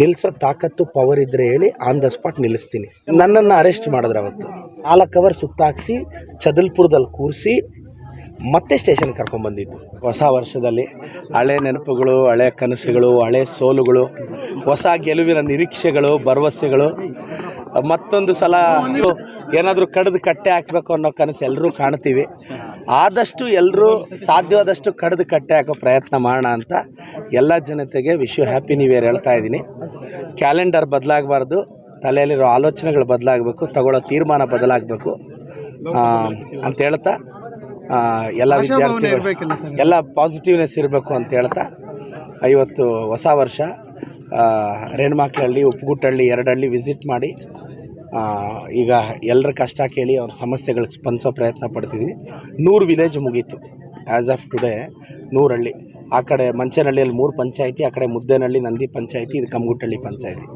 ನಿಲ್ಲಿಸೋ ತಾಕತ್ತು ಪವರ್ ಇದ್ದರೆ ಹೇಳಿ ಆನ್ ದ ಸ್ಪಾಟ್ ನಿಲ್ಲಿಸ್ತೀನಿ. ನನ್ನನ್ನು ಅರೆಸ್ಟ್ ಮಾಡಿದ್ರೆ ಅವತ್ತು. ನಾಲ್ಕು ಅವರ್ ಸುತ್ತಾಕ್ಸಿ, ಚದಲ್ಪುರದಲ್ಲಿ ಕೂರಿಸಿ, ಮತ್ತೆ ಸ್ಟೇಷನ್ ಕರ್ಕೊಂಡ್ಬಂದಿದ್ದು ಹೊಸ ವರ್ಷದಲ್ಲಿ ಹಳೆ ನೆನಪುಗಳು, ಹಳೆ ಕನಸುಗಳು, ಹಳೆ ಸೋಲುಗಳು, ಹೊಸ ಗೆಲುವಿನ ನಿರೀಕ್ಷೆಗಳು, ಭರವಸೆಗಳು. ಮತ್ತೊಂದು ಸಲ ಏನಾದರೂ ಕಡ್ದು ಕಟ್ಟೆ ಹಾಕಬೇಕು ಅನ್ನೋ ಕನಸು ಎಲ್ಲರೂ ಕಾಣ್ತೀವಿ. ಆದಷ್ಟು ಎಲ್ಲರೂ ಸಾಧ್ಯವಾದಷ್ಟು ಕಡ್ದು ಕಟ್ಟೆ ಹಾಕೋ ಪ್ರಯತ್ನ ಮಾಡೋಣ ಅಂತ ಎಲ್ಲ ಜನತೆಗೆ ವಿಶ್ವ ಹ್ಯಾಪಿ ನ್ಯೂ ಇಯರ್ ಹೇಳ್ತಾ ಇದ್ದೀನಿ. ಕ್ಯಾಲೆಂಡರ್ ಬದಲಾಗಬಾರ್ದು ತಲೆಯಲ್ಲಿರೋ ಆಲೋಚನೆಗಳು ಬದಲಾಗಬೇಕು ತಗೊಳ್ಳೋ ತೀರ್ಮಾನ ಬದಲಾಗಬೇಕು. ಅಂತ ಹೇಳ್ತಾ ಎಲ್ಲ ವಿದ್ಯಾರ್ಥಿಗಳು ಎಲ್ಲ ಪಾಸಿಟಿವ್ನೆಸ್ ಇರಬೇಕು ಅಂತ ಹೇಳ್ತಾ ಐವತ್ತು ಹೊಸ ವರ್ಷ ರೇಣುಮಾಕ್ಳಹಳ್ಳಿ ಉಪ್ಪುಗುಟ್ಟಹಳ್ಳಿ ಎರಡು ಹಳ್ಳಿ ವಿಸಿಟ್ ಮಾಡಿ ಈಗ ಎಲ್ಲರ ಕಷ್ಟ ಕೇಳಿ ಅವ್ರ ಸಮಸ್ಯೆಗಳಿಗೆ ಸ್ಪಂದಿಸೋ ಪ್ರಯತ್ನ ಪಡ್ತಿದ್ದೀನಿ ನೂರು ವಿಲೇಜ್ ಮುಗೀತು. ಆ್ಯಸ್ ಆಫ್ ಟುಡೇ ನೂರಳ್ಳಿ. ಆ ಕಡೆ ಮಂಚನಹಳ್ಳಿಯಲ್ಲಿ ಮೂರು ಪಂಚಾಯಿತಿ ಆ ಕಡೆ ಮುದ್ದೇನಹಳ್ಳಿ ನಂದಿ ಪಂಚಾಯಿತಿ ಇದು ಕಮ್ಗುಟ್ಟಹಳ್ಳಿ ಪಂಚಾಯಿತಿ.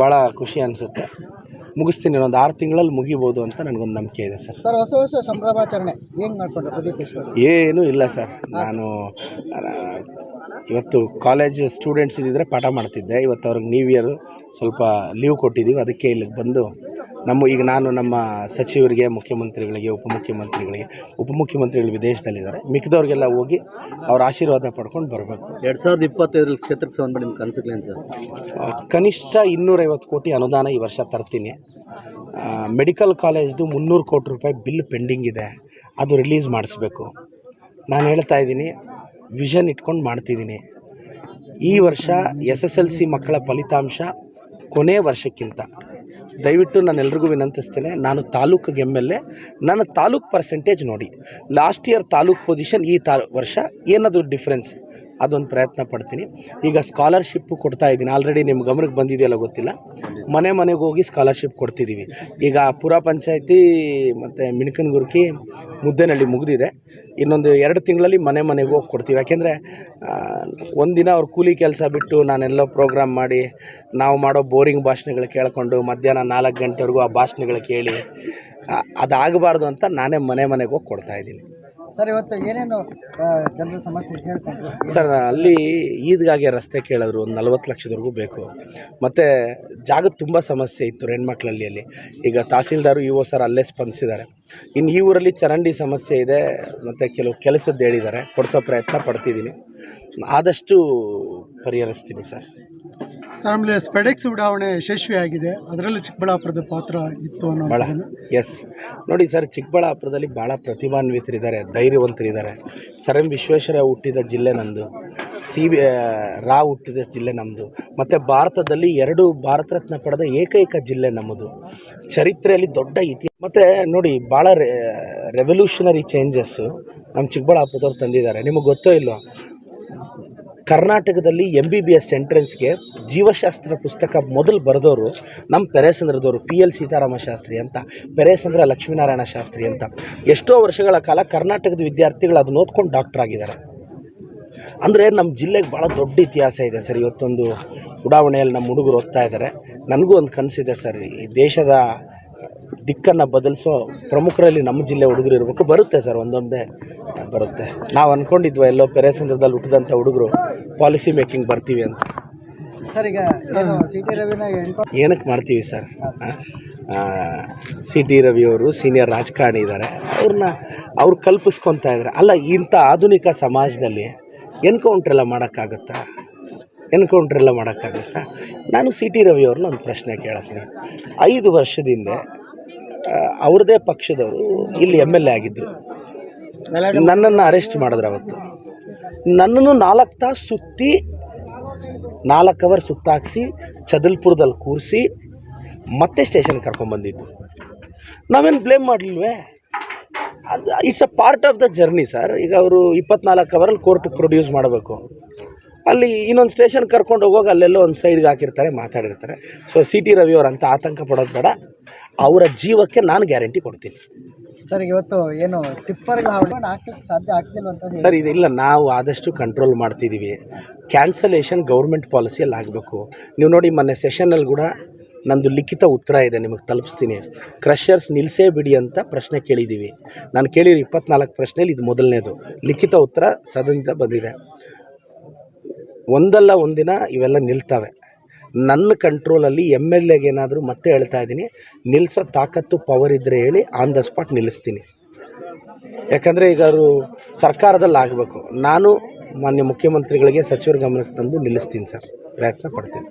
ಭಾಳ ಖುಷಿ ಅನಿಸುತ್ತೆ. ಮುಗಿಸ್ತೀನಿ ಒಂದು ಆರು ತಿಂಗಳಲ್ಲಿ ಮುಗಿಬೋದು ಅಂತ ನನಗೊಂದು ನಂಬಿಕೆ ಇದೆ ಸರ್. ಸರ್ ಹೊಸ ಹೊಸ ಸಂಭ್ರಮಾಚರಣೆ ಏನು ಮಾಡ್ಕೊಂಡ್ರೆ ಪ್ರದೀಪ್ ಏನೂ ಇಲ್ಲ ಸರ್. ನಾನು ಇವತ್ತು ಕಾಲೇಜ್ ಸ್ಟೂಡೆಂಟ್ಸ್ ಇದ್ದಿದ್ರೆ ಪಾಠ ಮಾಡ್ತಿದ್ದೆ. ಇವತ್ತು ಅವ್ರಿಗೆ ನ್ಯೂ ಇಯರ್ ಸ್ವಲ್ಪ ಲೀವ್ ಕೊಟ್ಟಿದ್ದೀವಿ. ಅದಕ್ಕೆ ಇಲ್ಲಿಗೆ ಬಂದು ನಮ್ಮ ಈಗ ನಾನು ನಮ್ಮ ಸಚಿವರಿಗೆ ಮುಖ್ಯಮಂತ್ರಿಗಳಿಗೆ ಉಪಮುಖ್ಯಮಂತ್ರಿಗಳಿಗೆ ಉಪಮುಖ್ಯಮಂತ್ರಿಗಳು ವಿದೇಶದಲ್ಲಿದ್ದಾರೆ. ಮಿಕ್ಕಿದವ್ರಿಗೆಲ್ಲ ಹೋಗಿ ಅವ್ರ ಆಶೀರ್ವಾದ ಪಡ್ಕೊಂಡು ಬರಬೇಕು. ಎರಡು ಸಾವಿರದ ಇಪ್ಪತ್ತೈದರಲ್ಲಿ ಕ್ಷೇತ್ರಕ್ಕೆ ಸಂಬಂಧ ನಿಮ್ಮ ಕನಸುಗಳೇನು ಸರ್? ಕನಿಷ್ಠ ಇನ್ನೂರೈವತ್ತು ಕೋಟಿ ಅನುದಾನ ಈ ವರ್ಷ ತರ್ತೀನಿ. ಮೆಡಿಕಲ್ ಕಾಲೇಜ್ದು ಮುನ್ನೂರು ಕೋಟಿ ರೂಪಾಯಿ ಬಿಲ್ ಪೆಂಡಿಂಗ್ ಇದೆ. ಅದು ರಿಲೀಸ್ ಮಾಡಿಸ್ಬೇಕು. ನಾನು ಹೇಳ್ತಾ ಇದ್ದೀನಿ ವಿಷನ್ ಇಟ್ಕೊಂಡು ಮಾಡ್ತಿದ್ದೀನಿ. ಈ ವರ್ಷ ಎಸ್ ಎಸ್ ಎಲ್ ಸಿ ಮಕ್ಕಳ ಫಲಿತಾಂಶ ಕೊನೆ ವರ್ಷಕ್ಕಿಂತ. ದಯವಿಟ್ಟು ನಾನೆಲ್ರಿಗೂ ವಿನಂತಿಸ್ತೇನೆ, ನಾನು ತಾಲೂಕಿಗೆ ಎಂ ಎಲ್ ಎ, ನನ್ನ ತಾಲೂಕು ಪರ್ಸೆಂಟೇಜ್ ನೋಡಿ. ಲಾಸ್ಟ್ ಇಯರ್ ತಾಲೂಕು ಪೊಸಿಷನ್ ಈ ತಾ, ವರ್ಷ ಏನಾದರೂ ಡಿಫ್ರೆನ್ಸ್ ಅದೊಂದು ಪ್ರಯತ್ನ ಪಡ್ತೀನಿ. ಈಗ ಸ್ಕಾಲರ್ಶಿಪ್ಪು ಕೊಡ್ತಾ ಇದ್ದೀನಿ. ಆಲ್ರೆಡಿ ನಿಮ್ಮ ಗಮನಕ್ಕೆ ಬಂದಿದೆಯಲ್ಲ ಗೊತ್ತಿಲ್ಲ? ಮನೆ ಮನೆಗೆ ಹೋಗಿ ಸ್ಕಾಲರ್ಶಿಪ್ ಕೊಡ್ತಿದ್ದೀವಿ ಈಗ ಪುರ ಪಂಚಾಯತಿ ಮತ್ತು ಮಿಣಕನಗುರ್ಕಿ ಮುದ್ದೇನಹಳ್ಳಿ ಮುಗಿದಿದೆ. ಇನ್ನೊಂದು ಎರಡು ತಿಂಗಳಲ್ಲಿ ಮನೆ ಮನೆಗೆ ಹೋಗಿ ಕೊಡ್ತೀವಿ. ಯಾಕೆಂದರೆ ಒಂದಿನ ಅವ್ರು ಕೂಲಿ ಕೆಲಸ ಬಿಟ್ಟು ನಾನೆಲ್ಲೋ ಪ್ರೋಗ್ರಾಮ್ ಮಾಡಿ, ನಾವು ಮಾಡೋ ಬೋರಿಂಗ್ ಭಾಷಣಗಳು ಕೇಳಿಕೊಂಡು ಮಧ್ಯಾಹ್ನ ನಾಲ್ಕು ಗಂಟೆವರೆಗೂ ಆ ಭಾಷಣಗಳು ಕೇಳಿ ಅದಾಗಬಾರ್ದು ಅಂತ ನಾನೇ ಮನೆ ಮನೆಗೆ ಹೋಗಿ ಕೊಡ್ತಾ ಇದ್ದೀನಿ. ಸರ್, ಇವತ್ತು ಜನರ ಅಲ್ಲಿ ಈದ್ಗಾಗೆ ರಸ್ತೆ ಕೇಳಿದ್ರು, ಒಂದು ನಲ್ವತ್ತು ಲಕ್ಷದವರೆಗೂ ಬೇಕು. ಮತ್ತು ಜಾಗದ ತುಂಬ ಸಮಸ್ಯೆ ಇತ್ತು ಹೆಣ್ಮಕ್ಳಳ್ಳಿಯಲ್ಲಿ ಈಗ ತಹಸೀಲ್ದಾರು, ಇ ಒ ಸರ್ ಅಲ್ಲೇ ಸ್ಪಂದಿಸಿದ್ದಾರೆ. ಇನ್ನು ಈ ಊರಲ್ಲಿ ಚರಂಡಿ ಸಮಸ್ಯೆ ಇದೆ, ಮತ್ತು ಕೆಲವು ಕೆಲಸದ್ದು ಹೇಳಿದ್ದಾರೆ. ಕೊಡಿಸೋ ಪ್ರಯತ್ನ ಪಡ್ತಿದ್ದೀನಿ. ಆದಷ್ಟು ಪರಿಹರಿಸ್ತೀನಿ ಸರ್. ಆಮೇಲೆ ಸ್ಪೆಡೆಕ್ಸ್ ಉಡಾವಣೆ ಯಶಸ್ವಿಯಾಗಿದೆ. ಅದರಲ್ಲಿ ಚಿಕ್ಕಬಳ್ಳಾಪುರದ ಪಾತ್ರ ಇತ್ತು ಅನ್ನೋ ಭಾಳ ಎಸ್ ನೋಡಿ ಸರ್ ಚಿಕ್ಕಬಳ್ಳಾಪುರದಲ್ಲಿ ಭಾಳ ಪ್ರತಿಭಾನ್ವಿತರಿದ್ದಾರೆ ಧೈರ್ಯವಂತರಿದ್ದಾರೆ. ಸರ್ ಎಂ ವಿಶ್ವೇಶ್ವರ ಹುಟ್ಟಿದ ಜಿಲ್ಲೆ ನಮ್ಮದು ಸಿ ವಿ ರಾ ಹುಟ್ಟಿದ ಜಿಲ್ಲೆ ನಮ್ಮದು ಮತ್ತು ಭಾರತದಲ್ಲಿ ಎರಡು ಭಾರತ ರತ್ನ ಪಡೆದ ಏಕೈಕ ಜಿಲ್ಲೆ ನಮ್ಮದು. ಚರಿತ್ರೆಯಲ್ಲಿ ದೊಡ್ಡ ಇತಿಹಾಸ ಮತ್ತು ನೋಡಿ ಭಾಳ ರೆವಲ್ಯೂಷನರಿ ಚೇಂಜಸ್ಸು ನಮ್ಮ ಚಿಕ್ಕಬಳ್ಳಾಪುರದವ್ರು ತಂದಿದ್ದಾರೆ. ನಿಮಗೆ ಗೊತ್ತೋ ಇಲ್ವೋ? ಕರ್ನಾಟಕದಲ್ಲಿ ಎಂ ಬಿ ಬಿ ಎಸ್ ಎಂಟ್ರೆನ್ಸ್ಗೆ ಜೀವಶಾಸ್ತ್ರ ಪುಸ್ತಕ ಮೊದಲು ಬರೆದವರು ನಮ್ಮ ಪೆರೇಸಂದ್ರದವರು ಪಿ ಎಲ್ ಸೀತಾರಾಮ ಶಾಸ್ತ್ರಿ ಅಂತ, ಪೆರೇಸಂದ್ರ ಲಕ್ಷ್ಮೀನಾರಾಯಣ ಶಾಸ್ತ್ರಿ ಅಂತ. ಎಷ್ಟೋ ವರ್ಷಗಳ ಕಾಲ ಕರ್ನಾಟಕದ ವಿದ್ಯಾರ್ಥಿಗಳು ಅದನ್ನ ಓದ್ಕೊಂಡು ಡಾಕ್ಟರ್ ಆಗಿದ್ದಾರೆ. ಅಂದರೆ ನಮ್ಮ ಜಿಲ್ಲೆಗೆ ಭಾಳ ದೊಡ್ಡ ಇತಿಹಾಸ ಇದೆ ಸರ್. ಇವತ್ತೊಂದು ಉಡಾವಣೆಯಲ್ಲಿ ನಮ್ಮ ಹುಡುಗರು ಓದ್ತಾ ಇದ್ದಾರೆ. ನನಗೂ ಒಂದು ಕನಸಿದೆ ಸರ್. ಈ ದೇಶದ ದಿಕ್ಕನ್ನು ಬದಲಿಸೋ ಪ್ರಮುಖರಲ್ಲಿ ನಮ್ಮ ಜಿಲ್ಲೆ ಹುಡುಗರು ಇರಬೇಕು. ಬರುತ್ತೆ ಸರ್ ಒಂದೊಂದೇ ಬರುತ್ತೆ. ನಾವು ಅಂದ್ಕೊಂಡಿದ್ವ ಎಲ್ಲೋ ಪೆರೇಸಂದ್ರದಲ್ಲಿ ಹುಟ್ಟಿದಂಥ ಹುಡುಗರು ಪಾಲಿಸಿ ಮೇಕಿಂಗ್ ಬರ್ತೀವಿ ಅಂತ. ಸರ್ ಈಗ ಏನಕ್ಕೆ ಮಾಡ್ತೀವಿ ಸರ್? ಸಿ ಟಿ ರವಿಯವರು ಸೀನಿಯರ್ ರಾಜಕಾರಣಿ ಇದ್ದಾರೆ ಅವ್ರನ್ನ ಅವ್ರು ಕಲ್ಪಿಸ್ಕೊತಾ ಇದ್ದಾರೆ ಅಲ್ಲ ಇಂಥ ಆಧುನಿಕ ಸಮಾಜದಲ್ಲಿ ಎನ್ಕೌಂಟ್ರೆಲ್ಲ ಮಾಡೋಕ್ಕಾಗುತ್ತಾ? ಎನ್ಕೌಂಟ್ರೆಲ್ಲ ಮಾಡೋಕ್ಕಾಗುತ್ತಾ? ನಾನು ಸಿ ಟಿ ರವಿಯವ್ರನ್ನ ಒಂದು ಪ್ರಶ್ನೆ ಕೇಳ್ತೀನಿ. ಐದು ವರ್ಷದಿಂದ ಅವ್ರದೇ ಅವ್ರದ್ದೇ ಪಕ್ಷದವರು ಇಲ್ಲಿ ಎಂ ಎಲ್ ಎ ಆಗಿದ್ದರು ನನ್ನನ್ನು ಅರೆಸ್ಟ್ ಮಾಡಿದ್ರೆ ಅವತ್ತು. ನನ್ನನ್ನು ನಾಲ್ಕು ತಾಸು ಸುತ್ತಿ, ನಾಲ್ಕು ಅವರ್ ಸುತ್ತಾಕ್ಸಿ ಚದಲ್ಪುರದಲ್ಲಿ ಕೂರಿಸಿ, ಮತ್ತೆ ಸ್ಟೇಷನ್ ಕರ್ಕೊಂಬಂದಿದ್ದು ನಾವೇನು ಬ್ಲೇಮ್ ಮಾಡಲಿಲ್ವೇ? ಅದು it's a part of the journey sir ಈಗ ಅವರು ಇಪ್ಪತ್ನಾಲ್ಕು ಅವರಲ್ಲಿ ಕೋರ್ಟ್ ಪ್ರೊಡ್ಯೂಸ್ ಮಾಡಬೇಕು. ಅಲ್ಲಿ ಇನ್ನೊಂದು ಸ್ಟೇಷನ್ ಕರ್ಕೊಂಡು ಹೋಗುವಾಗ ಅಲ್ಲೆಲ್ಲೋ ಒಂದು ಸೈಡ್ಗೆ ಹಾಕಿರ್ತಾರೆ, ಮಾತಾಡಿರ್ತಾರೆ. ಸೊ ಸಿ ಟಿ ರವಿಯವ್ರು ಅಂತ ಆತಂಕ ಪಡೋದು ಬೇಡ. ಅವರ ಜೀವಕ್ಕೆ ನಾನು ಗ್ಯಾರಂಟಿ ಕೊಡ್ತೀನಿ. ಸರ್ ಇವತ್ತು ಏನು ಹಾಕಕ್ಕೆ ಸಾಧ್ಯ ಆಗ್ತಿಲ್ಲ ಅಂತ. ಸರ್ ಇದಿಲ್ಲ ನಾವು ಆದಷ್ಟು ಕಂಟ್ರೋಲ್ ಮಾಡ್ತಿದ್ದೀವಿ ಕ್ಯಾನ್ಸಲೇಷನ್ ಗೌರ್ಮೆಂಟ್ ಪಾಲಿಸಿಯಲ್ಲಿ ಆಗಬೇಕು. ನೀವು ನೋಡಿ ಮೊನ್ನೆ ಸೆಷನಲ್ಲಿ ಕೂಡ ನಂದು ಲಿಖಿತ ಉತ್ತರ ಇದೆ, ನಿಮಗೆ ತಲುಪಿಸ್ತೀನಿ. ಕ್ರಷರ್ಸ್ ನಿಲ್ಲಿಸೇ ಬಿಡಿ ಅಂತ ಪ್ರಶ್ನೆ ಕೇಳಿದ್ದೀವಿ ನಾನು ಕೇಳಿರು ಇಪ್ಪತ್ನಾಲ್ಕು ಪ್ರಶ್ನೆಯಲ್ಲಿ ಇದು ಮೊದಲನೇದು. ಲಿಖಿತ ಉತ್ತರ ಸದನದಿಂದ ಬಂದಿದೆ. ಒಂದಲ್ಲ ಒಂದಿನ ಇವೆಲ್ಲ ನಿಲ್ತವೆ. ನನ್ನ ಕಂಟ್ರೋಲಲ್ಲಿ ಎಂ ಎಲ್ ಎಗೆ ಏನಾದರೂ ಮತ್ತೆ ಹೇಳ್ತಾ ಇದ್ದೀನಿ. ನಿಲ್ಲಿಸೋ ತಾಕತ್ತು ಪವರ್ ಇದ್ದರೆ ಹೇಳಿ ಆನ್ ದ ಸ್ಪಾಟ್ ನಿಲ್ಲಿಸ್ತೀನಿ. ಯಾಕಂದರೆ ಈಗ ಅವರು ಸರ್ಕಾರದಲ್ಲಿ ಆಗಬೇಕು. ನಾನು ಮಾನ್ಯ ಮುಖ್ಯಮಂತ್ರಿಗಳಿಗೆ ಸಚಿವರ ಗಮನಕ್ಕೆ ತಂದು ನಿಲ್ಲಿಸ್ತೀನಿ ಸರ್. ಪ್ರಯತ್ನ ಪಡ್ತೀನಿ.